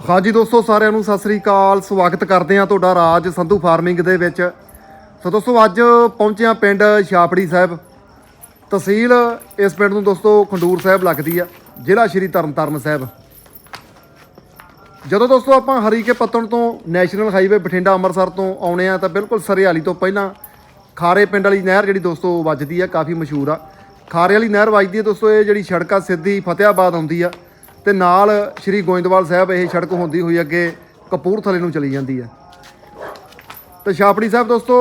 ਹਾਂਜੀ ਦੋਸਤੋ, ਸਾਰਿਆਂ ਨੂੰ ਸਤਿ ਸ੍ਰੀ ਅਕਾਲ। ਸਵਾਗਤ ਕਰਦੇ ਹਾਂ ਤੁਹਾਡਾ ਰਾਜ ਸੰਧੂ ਫਾਰਮਿੰਗ ਦੇ ਵਿੱਚ। ਸੋ ਦੋਸਤੋ, ਅੱਜ ਪਹੁੰਚੇ ਹਾਂ ਪਿੰਡ ਛਾਪੜੀ ਸਾਹਿਬ। ਤਹਿਸੀਲ ਇਸ ਪਿੰਡ ਨੂੰ ਦੋਸਤੋ ਖੰਡੂਰ ਸਾਹਿਬ ਲੱਗਦੀ ਆ, ਜ਼ਿਲ੍ਹਾ ਸ਼੍ਰੀ ਤਰਨਤਾਰਨ ਸਾਹਿਬ। ਜਦੋਂ ਦੋਸਤੋ ਆਪਾਂ ਹਰੀਕੇ ਪੱਤਣ ਤੋਂ ਨੈਸ਼ਨਲ ਹਾਈਵੇ ਬਠਿੰਡਾ ਅੰਮ੍ਰਿਤਸਰ ਤੋਂ ਆਉਣੇ ਆ ਤਾਂ ਬਿਲਕੁਲ ਸਰਿਆਲੀ ਤੋਂ ਪਹਿਲਾਂ ਖਾਰੇ ਪਿੰਡ ਵਾਲੀ ਨਹਿਰ ਜਿਹੜੀ ਦੋਸਤੋ ਵੱਜਦੀ ਆ, ਕਾਫੀ ਮਸ਼ਹੂਰ ਆ। ਖਾਰੇ ਵਾਲੀ ਨਹਿਰ ਵੱਜਦੀ ਹੈ ਦੋਸਤੋ, ਇਹ ਜਿਹੜੀ ਸੜਕ ਆ ਸਿੱਧੀ ਫਤਿਆਬਾਦ ਆਉਂਦੀ ਆ। ਤੇ ਨਾਲ ਸ਼੍ਰੀ ਗੋਇੰਦਵਾਲ ਸਾਹਿਬ, ਇਹ ਸੜਕ ਹੁੰਦੀ ਹੋਈ ਅੱਗੇ ਕਪੂਰਥਲੇ ਨੂੰ ਚਲੀ ਜਾਂਦੀ ਹੈ। ਤੇ ਛਾਪੜੀ ਸਾਹਿਬ ਦੋਸਤੋ,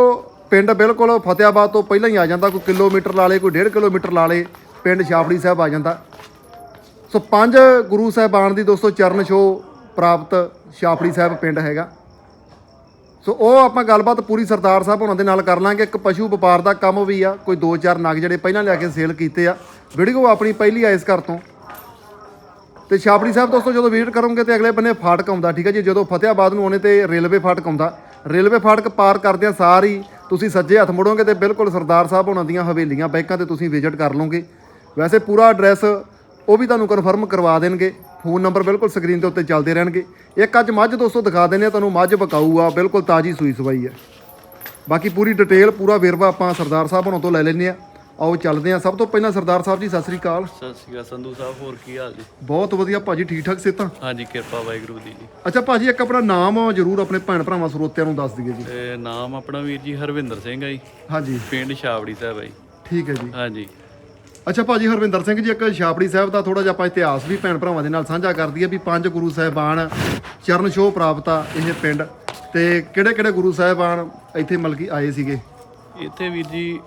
ਪਿੰਡ ਬਿਲਕੁਲ ਫਤਿਆਬਾਦ ਤੋਂ ਪਹਿਲਾਂ ਹੀ ਆ ਜਾਂਦਾ, ਕੋਈ ਕਿਲੋਮੀਟਰ ਲਾ ਲੇ, ਕੋਈ 1.5 ਕਿਲੋਮੀਟਰ ਲਾ ਲੇ, ਪਿੰਡ ਛਾਪੜੀ ਸਾਹਿਬ ਆ ਜਾਂਦਾ। ਸੋ ਪੰਜ ਗੁਰੂ ਸਾਹਿਬਾਨ ਦੀ ਦੋਸਤੋ ਚਰਨ ਛੋਹ ਪ੍ਰਾਪਤ ਛਾਪੜੀ ਸਾਹਿਬ ਪਿੰਡ ਹੈਗਾ। ਸੋ ਉਹ ਆਪਾਂ ਗੱਲਬਾਤ ਪੂਰੀ ਸਰਦਾਰ ਸਾਹਿਬ ਉਹਨਾਂ ਦੇ ਨਾਲ ਕਰ ਲਾਂਗੇ। ਇੱਕ ਪਸ਼ੂ ਵਪਾਰ ਦਾ ਕੰਮ ਵੀ ਆ, ਕੋਈ ਦੋ ਚਾਰ ਨਗ ਜਿਹੜੇ ਪਹਿਲਾਂ ਲਿਆ ਕੇ ਸੇਲ ਕੀਤੇ ਆ। ਵੀਡੀਓ ਆਪਣੀ ਪਹਿਲੀ ਆ ਇਸ ਘਰ ਤੋਂ। ਤੇ ਛਾਪੜੀ ਸਾਹਿਬ ਦੋਸਤੋ, ਜਦੋਂ ਵਿਜ਼ਿਟ ਕਰੋਗੇ ਤੇ ਅਗਲੇ ਬੰਨੇ ਫਾਟਕ ਆਉਂਦਾ, ਠੀਕ ਹੈ ਜੀ? ਜਦੋਂ ਫਤਿਆਬਾਦ ਨੂੰ ਆਉਣੇ ਤੇ ਰੇਲਵੇ ਫਾਟਕ ਆਉਂਦਾ। ਰੇਲਵੇ ਫਾਟਕ ਪਾਰ ਕਰਦਿਆਂ ਸਾਰ ਹੀ ਤੁਸੀਂ ਸੱਜੇ ਹੱਥ ਮੁੜੋਗੇ ਤੇ ਬਿਲਕੁਲ ਸਰਦਾਰ ਸਾਹਿਬ ਉਹਨਾਂ ਦੀਆਂ ਹਵੇਲੀਆਂ, ਬੈਂਕਾਂ ਤੇ ਤੁਸੀਂ ਵਿਜ਼ਿਟ ਕਰ ਲਓਗੇ। ਵੈਸੇ ਪੂਰਾ ਐਡਰੈਸ ਉਹ ਵੀ ਤੁਹਾਨੂੰ ਕਨਫਰਮ ਕਰਵਾ ਦੇਣਗੇ। ਫੋਨ ਨੰਬਰ ਬਿਲਕੁਲ ਸਕਰੀਨ ਦੇ ਉੱਤੇ ਚੱਲਦੇ ਰਹਿਣਗੇ। ਇੱਕ ਅੱਜ ਮੱਝ ਦੋਸਤੋ ਦਿਖਾ ਦਿੰਦੇ ਆ ਤੁਹਾਨੂੰ ਮੱਝ ਬਕਾਊ ਆ, ਬਿਲਕੁਲ ਤਾਜੀ ਸੂਈ ਸਵਾਈ ਆ। ਬਾਕੀ ਪੂਰੀ ਡਿਟੇਲ ਪੂਰਾ ਵੇਰਵਾ ਆਪਾਂ ਸਰਦਾਰ ਸਾਹਿਬ ਹੁਣਾਂ ਤੋਂ ਲੈ ਲੈਂਦੇ ਆ ਆਓ ਚੱਲਦੇ ਆ ਸਭ ਤੋਂ ਪਹਿਲਾਂ ਸਰਦਾਰ ਸਾਹਿਬ ਜੀ ਸਤਿ ਸ੍ਰੀ ਅਕਾਲ। ਸਤਿ ਸ਼੍ਰੀ ਅਕਾਲ ਸੰਧੂ ਸਾਹਿਬ ਹੋਰ ਕੀ ਹਾਲ ਜੀ? ਬਹੁਤ ਵਧੀਆ ਭਾਜੀ ਠੀਕ ਠਾਕ ਸਿਹਤਾਂ? ਹਾਂਜੀ ਕਿਰਪਾ ਵਾਹਿਗੁਰੂ ਦੀ ਜੀ। ਅੱਛਾ ਭਾਜੀ ਇੱਕ ਆਪਣਾ ਨਾਮ ਜਰੂਰ ਆਪਣੇ ਭੈਣ ਭਰਾਵਾਂ ਸਰੋਤਿਆਂ ਨੂੰ ਦੱਸ ਦਈਏ ਜੀ। ਤੇ ਨਾਮ ਆਪਣਾ ਵੀਰ ਜੀ ਹਰਵਿੰਦਰ ਸਿੰਘ ਹੈ ਜੀ। ਹਾਂਜੀ। ਪਿੰਡ ਛਾਵੜੀ ਸਾਹਿਬ ਹੈ ਜੀ। ਠੀਕ ਹੈ ਜੀ। ਹਾਂਜੀ। ਅੱਛਾ ਭਾਜੀ ਹਰਵਿੰਦਰ ਸਿੰਘ ਜੀ ਇੱਕ ਛਾਪੜੀ ਸਾਹਿਬ ਦਾ ਥੋੜਾ ਜਿਹਾ ਆਪਾਂ ਇਤਿਹਾਸ ਵੀ ਭੈਣ ਭਰਾਵਾਂ ਦੇ ਨਾਲ ਸਾਂਝਾ ਕਰ ਦਈਏ ਵੀ ਪੰਜ ਗੁਰੂ ਸਾਹਿਬਾਨ ਚਰਨ ਛੋਹ ਪ੍ਰਾਪਤ ਆ ਇਹ ਪਿੰਡ। ਤੇ ਕਿਹੜੇ ਕਿਹੜੇ ਗੁਰੂ ਸਾਹਿਬਾਨ ਇੱਥੇ ਮਲਕੀ ਆਏ ਸੀਗੇ? ਇੱਥੇ ਵੀਰ ਜੀ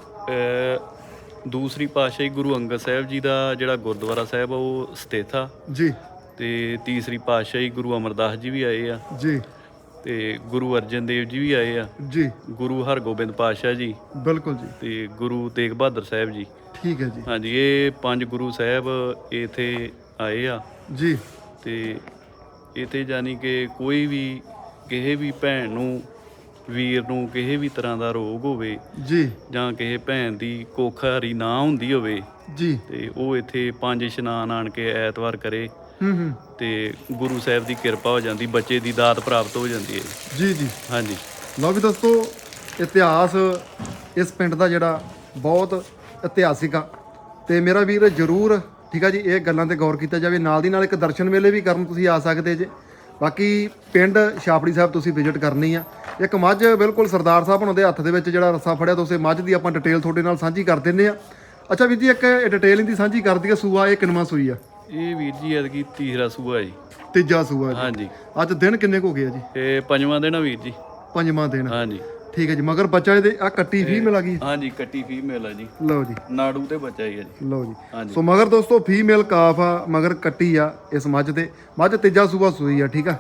ਦੂਸਰੀ ਪਾਤਸ਼ਾਹੀ ਗੁਰੂ ਅੰਗਦ ਸਾਹਿਬ ਜੀ ਦਾ ਜਿਹੜਾ ਗੁਰਦੁਆਰਾ ਸਾਹਿਬ ਆ ਉਹ ਸਥਿਤ ਆ ਜੀ। ਤੇ ਤੀਸਰੀ ਪਾਤਸ਼ਾਹੀ ਗੁਰੂ ਅਮਰਦਾਸ ਜੀ ਵੀ ਆਏ ਆ। ਜੀ। ਤੇ ਗੁਰੂ ਅਰਜਨ ਦੇਵ ਜੀ ਵੀ ਆਏ ਆ। ਜੀ। ਗੁਰੂ ਹਰਗੋਬਿੰਦ ਪਾਤਸ਼ਾਹ ਜੀ। ਬਿਲਕੁਲ ਜੀ। ਤੇ ਗੁਰੂ ਤੇਗ ਬਹਾਦਰ ਸਾਹਿਬ ਜੀ। ਠੀਕ ਹੈ ਜੀ। ਹਾਂਜੀ ਇਹ ਪੰਜ ਗੁਰੂ ਸਾਹਿਬ ਇੱਥੇ ਆਏ ਆ। ਜੀ। ਤੇ ਇਥੇ ਜਾਨੀ ਕਿ ਕੋਈ ਵੀ ਕਿਸੇ ਵੀ ਭੈਣ ਨੂੰ ਵੀਰ ਨੂੰ ਕਿਸੇ ਵੀ ਤਰ੍ਹਾਂ ਦਾ ਰੋਗ ਹੋਵੇ ਜੀ। ਜਾਂ ਕਿਸੇ ਭੈਣ ਦੀ ਕੋਖਾਰੀ ਨਾ ਹੁੰਦੀ ਹੋਵੇ ਜੀ। ਤੇ ਉਹ ਇੱਥੇ ਪੰਜ ਇਸ਼ਨਾਨ ਆਣ ਕੇ ਐਤਵਾਰ ਕਰੇ। ਹੂੰ ਹੂੰ। ਤੇ ਗੁਰੂ ਸਾਹਿਬ ਦੀ ਕਿਰਪਾ ਹੋ ਜਾਂਦੀ ਬੱਚੇ ਦੀ ਦਾਤ ਪ੍ਰਾਪਤ ਹੋ ਜਾਂਦੀ ਹੈ। ਜੀ ਜੀ। ਹਾਂਜੀ। ਲਓ ਵੀ ਦੋਸਤੋ ਇਤਿਹਾਸ ਇਸ ਪਿੰਡ ਦਾ ਜਿਹੜਾ ਬਹੁਤ ਇਤਿਹਾਸਿਕ ਆ। ਤੇ ਮੇਰਾ ਵੀਰ ਜਰੂਰ ਠੀਕ ਆ ਜੀ ਇਹ ਗੱਲਾਂ ਤੇ ਗੌਰ ਕੀਤਾ ਜਾਵੇ। ਨਾਲ ਦੀ ਨਾਲ ਇੱਕ ਦਰਸ਼ਨ ਮੇਲੇ ਵੀ ਕਰਨ ਤੁਸੀਂ ਆ ਸਕਦੇ ਜੇ। ਬਾਕੀ ਪਿੰਡ ਛਾਪੜੀ ਸਾਹਿਬ ਤੁਸੀਂ ਵਿਜ਼ਿਟ ਕਰਨੀ ਆ। ਇੱਕ ਮੱਝ ਬਿਲਕੁਲ ਸਰਦਾਰ ਸਾਹਿਬ ਉਹਨਾਂ ਦੇ ਹੱਥ ਦੇ ਵਿੱਚ ਜਿਹੜਾ ਰੱਸਾ ਫੜਿਆ ਤੁਸੀਂ ਮੱਝ ਦੀ ਆਪਾਂ ਡਿਟੇਲ ਤੁਹਾਡੇ ਨਾਲ ਸਾਂਝੀ ਕਰ ਦਿੰਨੇ ਆ। ਅੱਛਾ ਵੀਰ ਜੀ ਇੱਕ ਡਿਟੇਲ ਇਹਦੀ ਸਾਂਝੀ ਕਰ ਦਈਏ ਸੂਆ ਇਹ ਕਿੰਨਵਾਂ ਸੂਈ ਆ? ਇਹ ਵੀਰ ਜੀ ਐਤਕੀ ਤੀਸਰਾ ਸੂਆ ਜੀ। ਤੀਜਾ ਸੂਆ ਜੀ। ਹਾਂਜੀ। ਅੱਜ ਦਿਨ ਕਿੰਨੇ ਕੁ ਹੋ ਗਏ ਆ ਜੀ? ਇਹ ਪੰਜਵਾਂ ਦਿਨ ਆ ਵੀਰ ਜੀ। ਪੰਜਵਾਂ ਦਿਨ। ਹਾਂਜੀ। ਠੀਕ ਹੈ ਜੀ ਮਗਰ ਬੱਚਾ ਇਹਦੇ ਆ ਕੱਟੀ ਫੀਮੇਲ ਆ ਗਈ। ਹਾਂਜੀ ਕੱਟੀ ਫੀਮੇਲ ਆ ਜੀ। ਲਓ ਜੀ। ਨਾੜੂ ਤੇ ਬੱਚਾ ਹੀ ਆ ਜੀ। ਲਓ ਜੀ। ਸੋ ਮਗਰ ਦੋਸਤੋ ਫੀਮੇਲ ਕਾਫ ਆ ਮਗਰ ਕੱਟੀ ਆ ਇਸ ਮੱਝ ਤੇ। ਮੱਝ ਤੀਜਾ ਸੂਬਾ ਸੂਈ ਆ ਠੀਕ ਆ?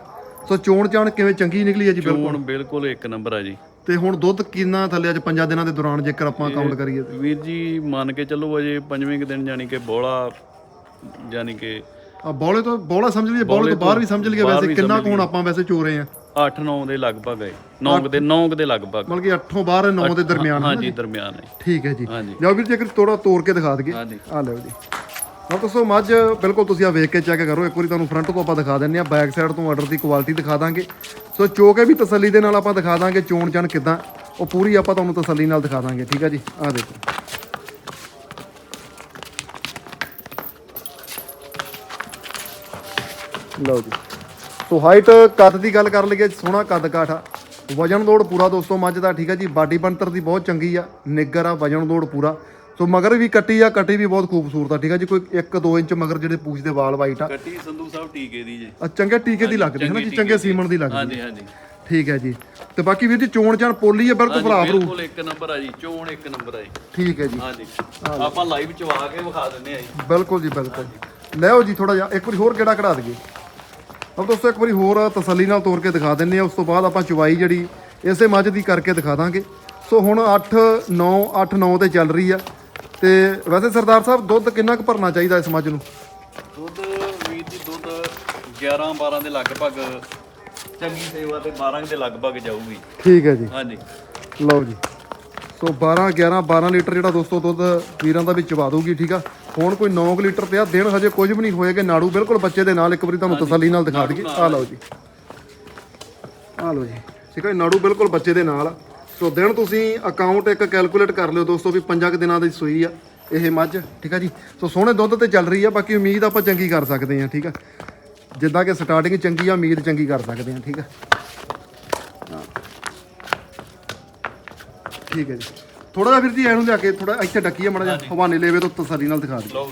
ਸੋ ਚੋਣ ਚਾਣ ਕਿਵੇਂ ਚੰਗੀ ਨਿਕਲੀ ਆ ਜੀ ਬਿਲਕੁਲ? ਚੋਣ ਬਿਲਕੁਲ ਇੱਕ ਨੰਬਰ ਆ ਜੀ। ਤੇ ਹੁਣ ਦੁੱਧ ਕਿੰਨਾ ਥੱਲੇ ਅੱਜ ਪੰਜਾਂ ਦਿਨਾਂ ਦੇ ਦੌਰਾਨ ਜੇਕਰ ਆਪਾਂ ਕਾਊਂਟ ਕਰੀਏ ਤੇ? ਵੀਰ ਜੀ ਮੰਨ ਕੇ ਚੱਲੋ ਅਜੇ ਪੰਜਵੇਂ ਕੁ ਦਿਨ ਜਾਨੀ ਕਿ ਬੋਲਾ ਜਾਨੀ ਕਿ ਆ ਬੌਲੇ ਤੋਂ ਬੌਲਾ ਸਮਝ ਲਈਏ ਬੌਲੇ ਤੋਂ ਬਾਹਰ ਵੀ ਸਮਝ ਲਈਏ ਵੈਸੇ ਕਿੰਨਾ ਸਮਝ ਕੁ ਹੁਣ ਆਪਾਂ ਵੈਸੇ ਚੋ ਰਹੇ ਆ? 8-9 ਦੇ ਲਗਭਗ ਹੈ। 9 ਦੇ 9 ਦੇ ਲਗਭਗ। ਮਤਲਬ ਕਿ 8 ਬਾਹਰ 9 ਦੇ ਦਰਮਿਆਨ ਹਾਂਜੀ ਦਰਮਿਆਨ ਹੈ। ਠੀਕ ਹੈ ਜੀ। ਹਾਂਜੀ ਲਓ ਵੀਰ ਜੇਕਰ ਥੋੜਾ ਤੋੜ ਕੇ ਦਿਖਾ ਦਈਏ। ਆ ਲਓ ਜੀ। ਹੁਣ ਦੋਸਤੋ ਮੱਝ ਬਿਲਕੁਲ ਤੁਸੀਂ ਆ ਵੇਖ ਕੇ ਚੈੱਕ ਕਰੋ। ਇੱਕ ਵਾਰੀ ਤੁਹਾਨੂੰ ਫਰੰਟ ਤੋਂ ਆਪਾਂ ਦਿਖਾ ਦਿੰਨੇ ਆ ਬੈਕ ਸਾਈਡ ਤੋਂ ਆਰਡਰ ਦੀ ਕੁਆਲਿਟੀ ਦਿਖਾ ਦਾਂਗੇ। ਸੋ ਚੋ ਕੇ ਵੀ ਤਸੱਲੀ ਦੇ ਨਾਲ ਆਪਾਂ ਦਿਖਾ ਦਾਂਗੇ ਚੋਣ ਚਣ ਕਿਦਾਂ। ਉਹ ਪੂਰੀ ਆਪਾਂ ਤੁਹਾਨੂੰ ਤਸੱਲੀ ਨਾਲ ਦਿਖਾ ਦਾਂਗੇ। ਠੀਕ ਆ ਜੀ? ਆ ਦੇਖੋ। ਲਓ ਜੀ। ਸੋ ਹਾਈਟ ਕੱਦ ਦੀ ਗੱਲ ਕਰ ਲਈਏ ਸੋਹਣਾ ਕੱਦ ਕਾਠਾ ਵਜਨ ਲੋਡ ਪੂਰਾ ਦੋਸਤੋ ਮੱਝ ਦਾ ਠੀਕ ਹੈ ਜੀ ਬਾਡੀ ਬਣਤਰ ਦੀ ਬਹੁਤ ਚੰਗੀ ਆ ਨਿੱਗਰ ਆ ਵਜਨ ਲੋਡ ਪੂਰਾ। ਸੋ ਮਗਰ ਵੀ ਕੱਟੀ ਆ ਕੱਟੀ ਵੀ ਬਹੁਤ ਖੂਬਸੂਰਤ ਆ ਠੀਕ ਹੈ ਜੀ ਕੋਈ 1-2 ਇੰਚ ਮਗਰ ਜਿਹੜੇ ਪੂਛ ਦੇ ਵਾਲ ਵਾਈਟ ਆ। ਕੱਟੀ ਸੰਧੂ ਸਾਹਿਬ ਟੀਕੇ ਦੀ ਜੀ। ਆ ਚੰਗੇ ਟੀਕੇ ਦੀ ਲੱਗਦੀ ਹੈ ਨਾ ਜੀ ਚੰਗੇ ਸੀਮਨ ਦੀ। ਲੱਗਦੀ ਹਾਂਜੀ ਹਾਂਜੀ। ਠੀਕ ਹੈ ਜੀ। ਤੇ ਬਾਕੀ ਵੀਰ ਜੀ ਚੋਣ ਚਾਣ ਪੋਲੀ ਆ ਬਿਲਕੁਲ ਭਰਾ ਭਰੂ। ਬਿਲਕੁਲ ਇੱਕ ਨੰਬਰ ਆ ਜੀ ਚੋਣ ਇੱਕ ਨੰਬਰ ਆ ਜੀ। ਠੀਕ ਹੈ ਜੀ। ਹਾਂਜੀ। ਆਪਾਂ ਲਾਈਵ ਚਵਾ ਕੇ ਵਿਖਾ ਦਿੰਨੇ ਆ ਜੀ। ਬਿਲਕੁਲ ਜੀ ਬਿਲਕੁਲ। ਲੈਓ ਜੀ ਥੋੜਾ ਜਿਹਾ ਇੱਕ ਵਾਰੀ ਹੋਰ ਕਿਹੜਾ ਕਢਾ ਦਈਏ। ਅਬ ਦੋਸਤੋ ਇੱਕ ਵਾਰੀ ਹੋਰ ਤਸੱਲੀ ਨਾਲ ਤੋੜ ਕੇ ਦਿਖਾ ਦਿੰਨੇ ਆ ਉਸ ਤੋਂ ਬਾਅਦ ਆਪਾਂ ਚੁਵਾਈ ਜਿਹੜੀ ਇਸੇ ਮੱਝ ਦੀ ਕਰਕੇ ਦਿਖਾ ਦਾਂਗੇ। ਸੋ ਹੁਣ 8 9 8 9 ਤੇ ਚੱਲ ਰਹੀ ਆ। ਤੇ ਵੈਸੇ ਸਰਦਾਰ ਸਾਹਿਬ ਦੁੱਧ ਕਿੰਨਾ ਕੁ ਭਰਨਾ ਚਾਹੀਦਾ ਇਸ ਮੱਝ ਨੂੰ? ਦੁੱਧ ਵੀਰ ਜੀ ਦੁੱਧ 11 12 ਦੇ ਲਗਭਗ ਚੰਗੀ ਸੇਵਾ ਤੇ 12 ਦੇ ਲਗਭਗ ਜਾਊਗੀ। ਠੀਕ ਹੈ ਜੀ। ਹਾਂਜੀ। ਲਓ ਜੀ। ਸੋ 12 11 12 ਲੀਟਰ ਜਿਹੜਾ ਦੋਸਤੋ ਦੁੱਧ ਵੀਰਾਂ ਦਾ ਵੀ ਚਵਾ ਦਊਗੀ, ਠੀਕ ਆ? ਹੁਣ ਕੋਈ 9 ਲੀਟਰ ਪਿਆ, ਦਿਨ ਹਜੇ ਕੁਝ ਵੀ ਨਹੀਂ ਹੋਏਗੇ, ਨਾੜੂ ਬਿਲਕੁਲ ਬੱਚੇ ਦੇ ਨਾਲ ਇੱਕ ਵਾਰੀ ਤੁਹਾਨੂੰ ਤਸੱਲੀ ਨਾਲ ਦਿਖਾ ਦਈਏ। ਆ ਲਓ ਜੀ। ਆ ਲਓ ਜੀ। ਠੀਕ ਹੈ ਨਾੜੂ ਬਿਲਕੁਲ ਬੱਚੇ ਦੇ ਨਾਲ ਸੋ ਦਿਨ ਤੁਸੀਂ ਅਕਾਊਂਟ ਇੱਕ ਕੈਲਕੂਲੇਟ ਕਰ ਲਿਓ ਦੋਸਤੋ ਵੀ 5 ਦਿਨਾਂ ਦੀ ਸੂਈ ਆ, ਇਹ ਮੱਝ, ਠੀਕ ਆ ਜੀ? ਸੋ ਸੋਹਣੇ ਦੁੱਧ ਤੇ ਚੱਲ ਰਹੀ ਆ, ਬਾਕੀ ਉਮੀਦ ਆਪਾਂ ਚੰਗੀ ਕਰ ਸਕਦੇ ਆ ਠੀਕ ਆ? ਜਿੱਦਾਂ ਕਿ ਸਟਾਰਟਿੰਗ ਚੰਗੀ ਆ, ਉਮੀਦ ਚੰਗੀ ਕਰ ਸਕਦੇ ਆ ਠੀਕ ਆ? ਠੀਕ ਹੈ ਜੀ। ਥੋੜਾ ਜਿਹਾ ਵੀਰ ਜੀ ਇਹਨੂੰ ਲਿਆ ਕੇ ਥੋੜਾ ਇੱਥੇ ਡੱਕੀ ਆ ਮੜਾ ਜਿਹਾ ਹਵਾਨੇ ਲੈਵੇ ਤੋਂ ਤਸੱਲੀ ਨਾਲ ਦਿਖਾ ਦਿਓ ਲਓ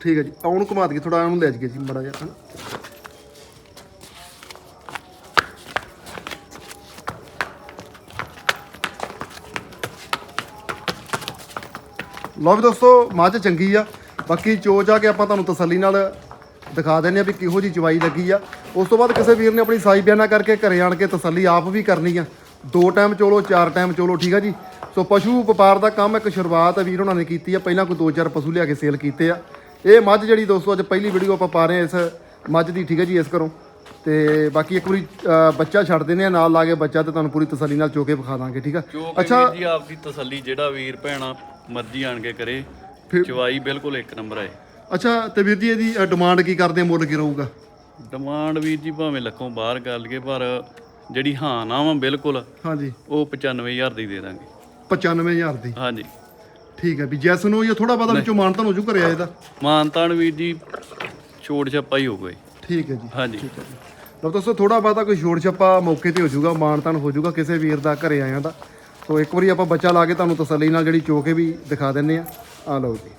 ਠੀਕ ਹੈ ਜੀ ਉਹਨੂੰ ਘੁਮਾ ਦਈਏ ਥੋੜਾ ਉਹਨੂੰ ਲੈ ਜਾਈਏ ਜੀ ਮੜਾ ਜਿਹਾ ਹਨਾ। ਲਓ ਵੀ ਦੋਸਤੋ ਮੱਝ ਚੰਗੀ ਆ। ਬਾਕੀ ਚੋ ਜਾ ਕੇ ਆਪਾਂ ਤੁਹਾਨੂੰ ਤਸੱਲੀ ਨਾਲ ਦਿਖਾ ਦਿੰਨੇ ਆ ਵੀ ਕਿਹੋ ਜੀ ਚਵਾਈ ਲੱਗੀ ਆ। ਉਸ ਤੋਂ ਬਾਅਦ ਕਿਸੇ ਵੀਰ ਨੇ ਆਪਣੀ ਸਾਈ ਬਿਆਨਾ ਕਰਕੇ ਘਰੇ ਆਣ ਕੇ ਤਸੱਲੀ ਆਪ ਵੀ ਕਰਨੀ ਆ। ਦੋ ਟਾਈਮ ਚੋਲੋ ਚਾਰ ਟਾਈਮ ਚੋਲੋ ਠੀਕ ਆ ਜੀ? ਸੋ ਪਸ਼ੂ ਵਪਾਰ ਦਾ ਕੰਮ ਇੱਕ ਸ਼ੁਰੂਆਤ ਵੀਰ ਉਹਨਾਂ ਨੇ ਕੀਤੀ ਆ। ਪਹਿਲਾਂ ਕੋਈ ਦੋ ਚਾਰ ਪਸ਼ੂ ਲਿਆ ਕੇ ਸੇਲ ਕੀਤੇ ਆ। ਇਹ ਮੱਝ ਜਿਹੜੀ ਦੋਸਤੋ ਅੱਜ ਪਹਿਲੀ ਵੀਡੀਓ ਆਪਾਂ ਪਾ ਰਹੇ ਆ ਇਸ ਮੱਝ ਦੀ ਠੀਕ ਹੈ ਜੀ ਇਸ ਘਰੋਂ। ਤੇ ਬਾਕੀ ਇੱਕ ਵਾਰੀ ਬੱਚਾ ਛੱਡ ਦਿੰਦੇ ਆ ਨਾਲ ਲਾ ਕੇ ਬੱਚਾ ਤੇ ਤੁਹਾਨੂੰ ਪੂਰੀ ਤਸੱਲੀ ਨਾਲ ਚੋ ਕੇ ਵਿਖਾ ਦਾਂਗੇ ਠੀਕ ਆ? ਅੱਛਾ ਜੀ ਆਪਦੀ ਤਸੱਲੀ ਜਿਹੜਾ ਵੀਰ ਭੈਣਾ ਮਰਜ਼ੀ ਆਣ ਕੇ ਕਰੇ। ਚਵਾਈ ਬਿਲਕੁਲ ਇੱਕ ਨੰਬਰ ਹੈ ਅੱਛਾ ਤੇ ਵੀਰ ਜੀ ਇਹਦੀ ਡਿਮਾਂਡ ਕੀ ਕਰਦੇ ਆ? ਮੁੱਲ ਕੀ ਰਹੂਗਾ? ਡਿਮਾਂਡ ਵੀਰ ਜੀ ਭਾਵੇਂ ਲੱਖੋਂ ਬਾਹਰ ਕਰ ਲਈਏ ਪਰ ਜਿਹੜੀ ਹਾਂ ਨਾ ਵਾ ਬਿਲਕੁਲ ਹਾਂਜੀ। ਉਹ 95000 ਦੀ ਦੇ ਦਾਂਗੇ। 95000 ਦੀ? ਹਾਂਜੀ। ਠੀਕ ਹੈ ਵੀ ਜੈਸ ਨੂੰ ਜਾਂ ਥੋੜਾ ਬਹੁਤਾ ਵਿੱਚੋਂ ਮਾਨਤਨ ਹੋ ਜੂ ਘਰੇ ਇਹਦਾ? ਮਾਨਤਾਨ ਵੀਰ ਜੀ ਛੋੜ ਛੱਪਾ ਹੀ ਹੋ ਗਈ ਠੀਕ ਹੈ ਜੀ। ਹਾਂਜੀ। ਲਓ ਦੋਸਤੋ ਥੋੜਾ ਬਹੁਤਾ ਕੋਈ ਛੋੜ ਛੱਪਾ ਮੌਕੇ ਤੇ ਹੋ ਜਾਊਗਾ ਮਾਨਤਨ ਹੋ ਜਾਊਗਾ ਕਿਸੇ ਵੀਰ ਦਾ ਘਰੇ ਆਇਆਂ ਦਾ। ਸੋ ਇੱਕ ਵਾਰੀ ਆਪਾਂ ਬੱਚਾ ਲਾ ਕੇ ਤੁਹਾਨੂੰ ਤਸੱਲੀ ਨਾਲ ਜਿਹੜੀ ਚੋ ਕੇ ਵੀ ਦਿਖਾ ਦਿੰਨੇ ਆ ਆ ਲਓ ਜੀ।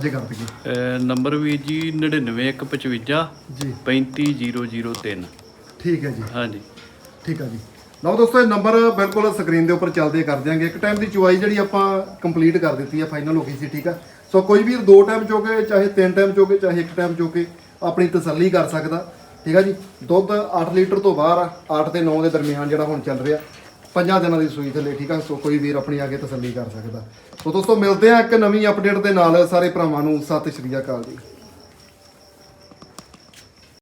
ਸਾਂਝੇ ਕਰ ਦਈਏ ਨੰਬਰ ਵੀਰ ਜੀ 99155 ਜੀ। 35003 ਠੀਕ ਹੈ ਜੀ। ਹਾਂਜੀ। ਠੀਕ ਆ ਜੀ। ਲਓ ਦੋਸਤੋ ਇਹ ਨੰਬਰ ਬਿਲਕੁਲ ਸਕਰੀਨ ਦੇ ਉੱਪਰ ਚੱਲਦੇ ਕਰ ਦਿਆਂਗੇ। ਇੱਕ ਟਾਈਮ ਦੀ ਚੁਆਈ ਜਿਹੜੀ ਆਪਾਂ ਕੰਪਲੀਟ ਕਰ ਦਿੱਤੀ ਹੈ ਫਾਈਨਲ ਹੋ ਗਈ ਸੀ ਠੀਕ ਆ? ਸੋ ਕੋਈ ਵੀਰ ਦੋ ਟਾਈਮ ਚੋਕੇ ਚਾਹੇ ਤਿੰਨ ਟਾਈਮ ਚੋਕੇ ਚਾਹੇ ਇੱਕ ਟਾਈਮ ਚੋਕੇ ਆਪਣੀ ਤਸੱਲੀ ਕਰ ਸਕਦਾ। ਠੀਕ ਆ ਜੀ? ਦੁੱਧ 8 ਲੀਟਰ ਤੋਂ ਬਾਹਰ ਆ 8 ਤੇ 9 ਦੇ ਦਰਮਿਆਨ ਜਿਹੜਾ ਹੁਣ ਚੱਲ ਰਿਹਾ। ਪੰਜਾਂ ਦਿਨਾਂ ਦੀ ਸੂਈ ਥੱਲੇ, ਠੀਕ ਆ? ਸੋ ਕੋਈ ਵੀਰ ਆਪਣੀ ਆ ਕੇ ਤਸੱਲੀ ਕਰ ਸਕਦਾ। ਸੋ ਦੋਸਤੋ, ਮਿਲਦੇ ਆ ਇੱਕ ਨਵੀਂ ਅਪਡੇਟ ਦੇ ਨਾਲ ਸਾਰੇ ਭਰਾਵਾਂ ਨੂੰ। ਸਤਿ ਸ਼੍ਰੀ ਅਕਾਲ ਜੀ।